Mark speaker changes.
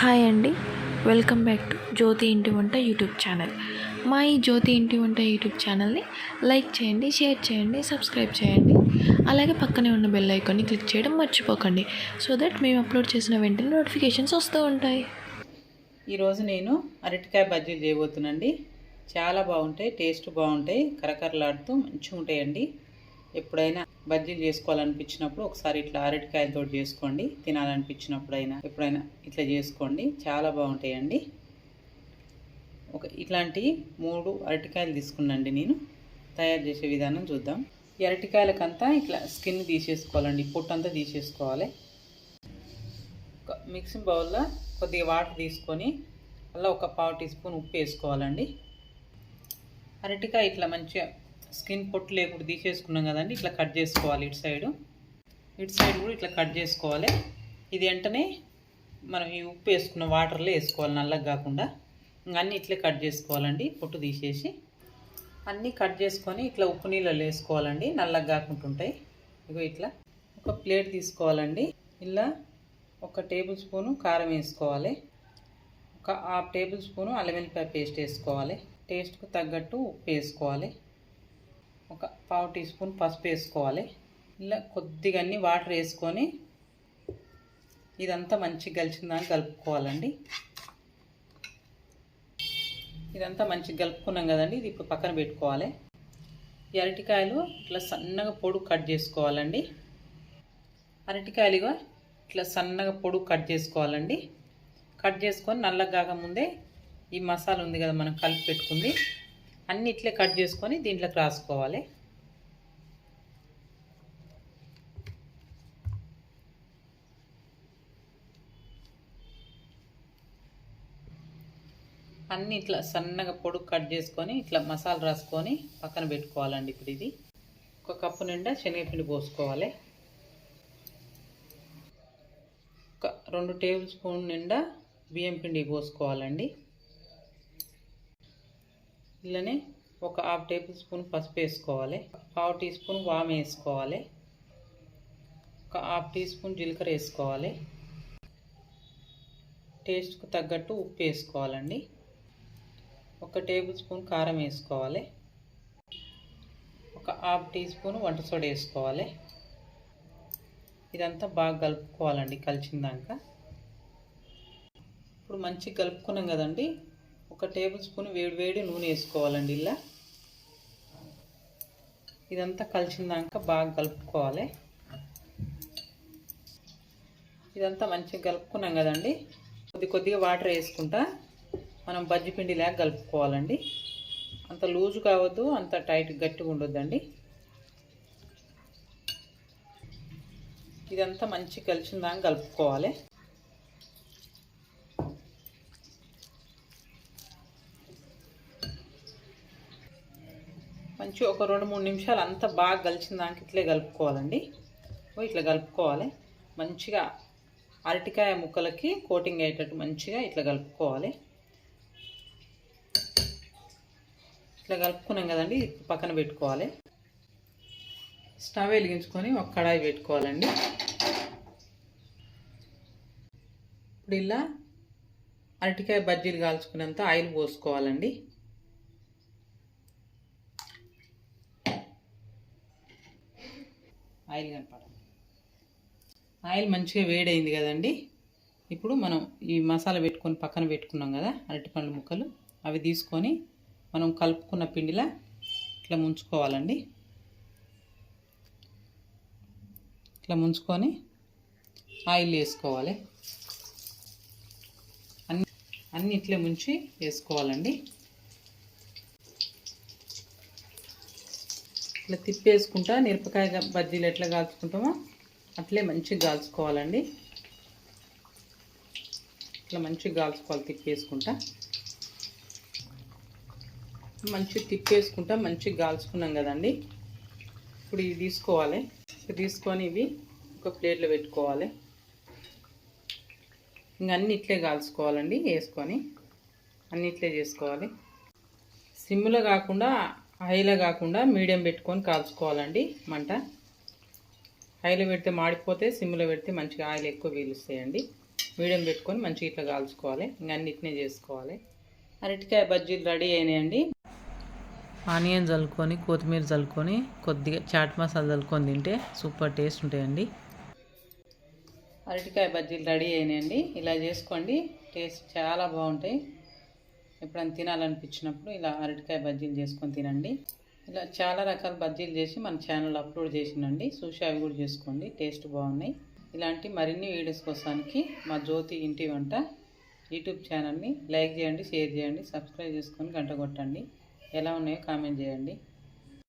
Speaker 1: Hi అండి. Welcome back to జ్యోతి ఇంటి వంట యూట్యూబ్ ఛానల్. మా ఈ జ్యోతి ఇంటి వంట యూట్యూబ్ ఛానల్ని లైక్ చేయండి షేర్ చేయండి సబ్స్క్రైబ్ చేయండి. అలాగే పక్కనే ఉన్న బెల్ ఐకాన్ని క్లిక్ చేయడం మర్చిపోకండి. సో దట్ మేము అప్లోడ్ చేసిన వెంటనే నోటిఫికేషన్స్ వస్తూ ఉంటాయి.
Speaker 2: ఈరోజు నేను అరటికాయ బజ్జీలు చేయబోతున్నాండి చాలా బాగుంటాయి టేస్ట్ బాగుంటాయి కరకరలాడుతూ మంచిగా ఉంటాయండి ఎప్పుడైనా బజ్జీలు చేసుకోవాలనిపించినప్పుడు ఒకసారి ఇట్లా అరటికాయలతో చేసుకోండి. తినాలనిపించినప్పుడు అయినా ఎప్పుడైనా ఇట్లా చేసుకోండి. చాలా బాగుంటాయండి. ఒక ఇట్లాంటి మూడు అరటికాయలు తీసుకున్నాండి నేను. తయారు చేసే విధానం చూద్దాం. ఈ అరటికాయలకంతా ఇట్లా స్కిన్ తీసేసుకోవాలండి. పొట్టంతా తీసేసుకోవాలి. ఒక మిక్సింగ్ బౌల్లో కొద్దిగా వాటర్ తీసుకొని అలా ఒక పావు టీ స్పూన్ ఉప్పు వేసుకోవాలండి. అరటికాయ ఇట్లా మంచిగా స్కిన్ పొట్టు లేకుండా తీసేసుకున్నాం కదండి ఇట్లా కట్ చేసుకోవాలి ఇటు సైడు. ఇటు సైడ్ కూడా ఇట్లా కట్ చేసుకోవాలి. ఇది వెంటనే మనం ఈ ఉప్పు వేసుకున్న వాటర్లో వేసుకోవాలి నల్లగా కాకుండా. అన్నీ ఇట్లే కట్ చేసుకోవాలండి పొట్టు తీసేసి. అన్నీ కట్ చేసుకొని ఇట్లా ఉప్పు నీళ్ళలో వేసుకోవాలండి నల్లగా కాకుండా ఉంటాయి. ఇగో ఇట్లా ఒక ప్లేట్ తీసుకోవాలండి. ఇలా ఒక టేబుల్ స్పూను కారం వేసుకోవాలి. ఒక హాఫ్ టేబుల్ స్పూను అల్లమెల్లిపాయ పేస్ట్ వేసుకోవాలి. టేస్ట్కు తగ్గట్టు ఉప్పు వేసుకోవాలి. ఒక పావు టీ స్పూన్ పసుపు వేసుకోవాలి. ఇలా కొద్దిగా అన్ని వాటర్ వేసుకొని ఇదంతా మంచిగా కలిసిందని కలుపుకోవాలండి. ఇదంతా మంచిగా కలుపుకున్నాం కదండి ఇది ఇప్పుడు పక్కన పెట్టుకోవాలి. ఈ అరటికాయలు ఇట్లా సన్నగా పొడుగు కట్ చేసుకోవాలండి. అరటికాయలుగా ఇట్లా సన్నగా పొడుగు కట్ చేసుకోవాలండి. కట్ చేసుకొని నల్లగా కాకముందే ఈ మసాలా ఉంది కదా మనం కలిపి పెట్టుకుంది. అన్ని ఇట్లే కట్ చేసుకొని దీంట్లోకి రాసుకోవాలి. అన్ని ఇట్లా సన్నగా పొడుగు కట్ చేసుకొని ఇట్లా మసాలా రాసుకొని పక్కన పెట్టుకోవాలండి ఇప్పుడు ఇది. ఒక కప్పు నిండా శనగపిండి పోసుకోవాలి. ఒక రెండు టేబుల్ స్పూన్ నిండా బియ్యం పిండి పోసుకోవాలండి. ఇలానే ఒక హాఫ్ టేబుల్ స్పూన్ పసుపు వేసుకోవాలి. పావు టీ స్పూన్ వామ్ వేసుకోవాలి. ఒక హాఫ్ టీ స్పూన్ జీలకర్ర వేసుకోవాలి. టేస్ట్కు తగ్గట్టు ఉప్పు వేసుకోవాలండి. ఒక టేబుల్ స్పూన్ కారం వేసుకోవాలి. ఒక హాఫ్ టీ స్పూన్ వంట సోడా వేసుకోవాలి. ఇదంతా బాగా కలుపుకోవాలండి కలిసిందాక ఇప్పుడు మంచిగా కలుపుకున్నాం కదండి. ఒక టేబుల్ స్పూన్ వేడి వేడి నూనె వేసుకోవాలండి ఇలా. ఇదంతా కలిసిందాక బాగా కలుపుకోవాలి. ఇదంతా మంచిగా కలుపుకున్నాం కదండి. కొద్ది కొద్దిగా వాటర్ వేసుకుంటా మనం బజ్జి పిండి లాగా కలుపుకోవాలండి. అంత లూజు కావద్దు అంత టైట్ గట్టిగా ఉండొద్దండి. ఇదంతా మంచి కలిసిందాక కలుపుకోవాలి. మంచి ఒక రెండు మూడు నిమిషాలు అంతా బాగా కలిసిన దానికి ఇట్లే కలుపుకోవాలండి. ఇట్లా కలుపుకోవాలి. మంచిగా అరటికాయ ముక్కలకి కోటింగ్ అయ్యేటట్టు మంచిగా ఇట్లా కలుపుకోవాలి. ఇట్లా కలుపుకున్నాం కదండి పక్కన పెట్టుకోవాలి. స్టవ్ వెలిగించుకొని ఒక కడాయి పెట్టుకోవాలండి. ఇప్పుడు ఇలా అరటికాయ బజ్జీలు కాల్చుకునేంత ఆయిల్ పోసుకోవాలండి. ఆయిల్ కనపడాలి. ఆయిల్ మంచిగా వేడైంది కదండి. ఇప్పుడు మనం ఈ మసాలా పెట్టుకొని పక్కన పెట్టుకున్నాం కదా అరటిపండ్ల ముక్కలు. అవి తీసుకొని మనం కలుపుకున్న పిండిలా ఇట్లా ముంచుకోవాలండి. ఇట్లా ముంచుకొని ఆయిల్ వేసుకోవాలి. అన్ని అన్ని ఇట్లే ముంచి వేసుకోవాలండి. ఇట్లా తిప్పేసుకుంటా మిరపకాయ బజ్జీలు ఎట్లా కాల్చుకుంటామో అట్లే మంచిగా కాల్చుకోవాలండి. ఇట్లా మంచిగా కాల్చుకోవాలి తిప్పేసుకుంటా. మంచిగా తిప్పేసుకుంటా మంచిగా కాల్చుకున్నాం కదండి. ఇప్పుడు ఇవి తీసుకోవాలి. తీసుకొని ఇవి ఒక ప్లేట్లో పెట్టుకోవాలి. ఇంక అన్ని ఇట్లే కాల్చుకోవాలండి వేసుకొని. అన్ని ఇట్లే చేసుకోవాలి. సిమ్లో కాకుండా హైలో కాకుండా మీడియం పెట్టుకొని కాల్చుకోవాలండి మంట. హైలో పెడితే మాడిపోతే సిమ్లో పెడితే మంచిగా ఆయిల్ ఎక్కువ పీలుస్తాయండి. మీడియం పెట్టుకొని మంచిగా ఇట్లా కాల్చుకోవాలి. ఇంకా అన్నిటినే చేసుకోవాలి. అరటికాయ బజ్జీలు రెడీ అయినాయండి. ఆనియన్ చల్లుకొని కొత్తిమీర చల్లుకొని కొద్దిగా చాట్ మసాలా చల్లుకొని తింటే సూపర్ టేస్ట్ ఉంటాయండి. అరటికాయ బజ్జీలు రెడీ అయినాయండి. ఇలా చేసుకోండి. టేస్ట్ చాలా బాగుంటాయి. ఎప్పుడైనా తినాలనిపించినప్పుడు ఇలా అరటికాయ బజ్జీలు చేసుకొని తినండి. ఇలా చాలా రకాల బజ్జీలు చేసి మన ఛానల్ అప్లోడ్ చేసినండి. చూసి అవి కూడా చేసుకోండి. టేస్ట్ బాగున్నాయి. ఇలాంటి మరిన్ని వీడియోస్ కోసానికి మా జ్యోతి ఇంటి వంట యూట్యూబ్ ఛానల్ని లైక్ చేయండి షేర్ చేయండి సబ్స్క్రైబ్ చేసుకొని గంట కొట్టండి. ఎలా ఉన్నాయో కామెంట్ చేయండి.